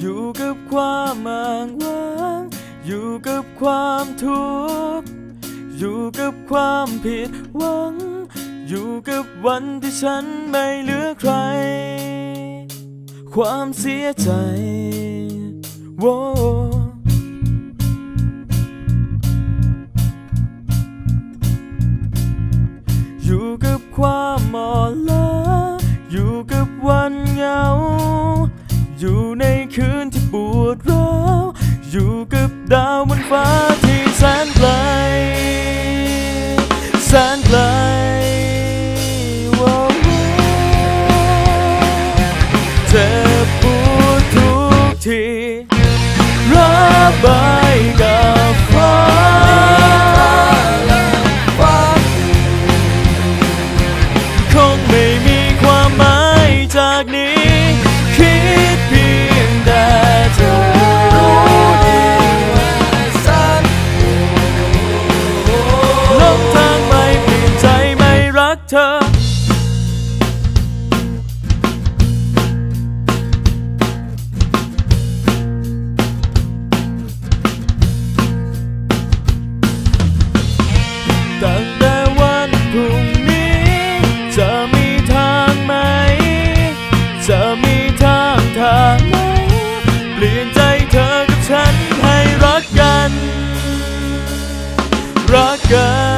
อยู่กับความอ้างว้างอยู่กับความทุกข์อยู่กับความผิดหวัง อยู่กับวันที่ฉันไม่เหลือใคร ความเสียใจ โว้อยู่กับความอ่อนล้าอยู่กับวัน วดร้าวอยู่กับดาวบนฟ้าที่แสนไกล แสนไกลว่าเจ็บปวดทุกทีระบายกับ เธอ ตั้งแต่วันพรุ่งนี้จะมีทางไหมจะมีทางทางไหนเปลี่ยนใจเธอกับฉันให้รักกัน รักกัน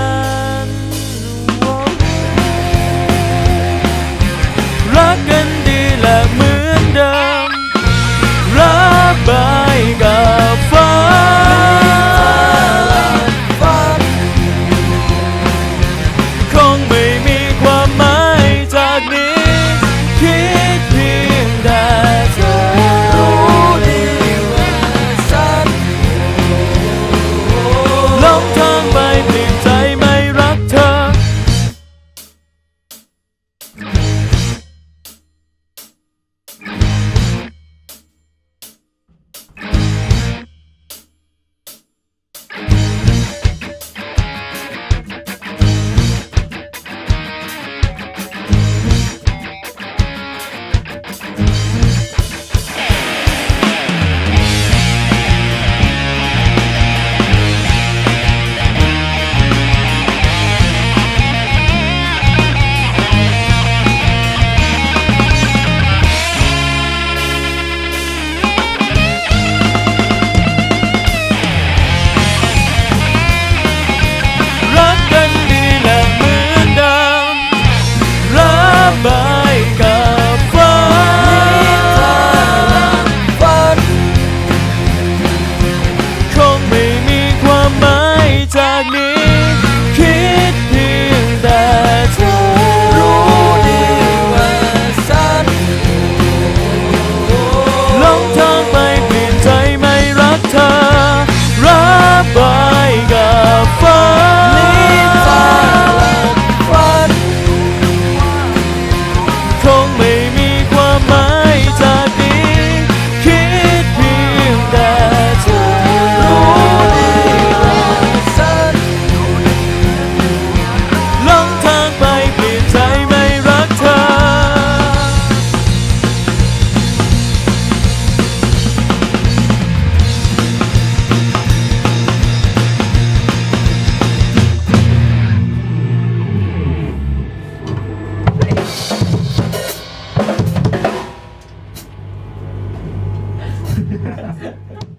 Yeah.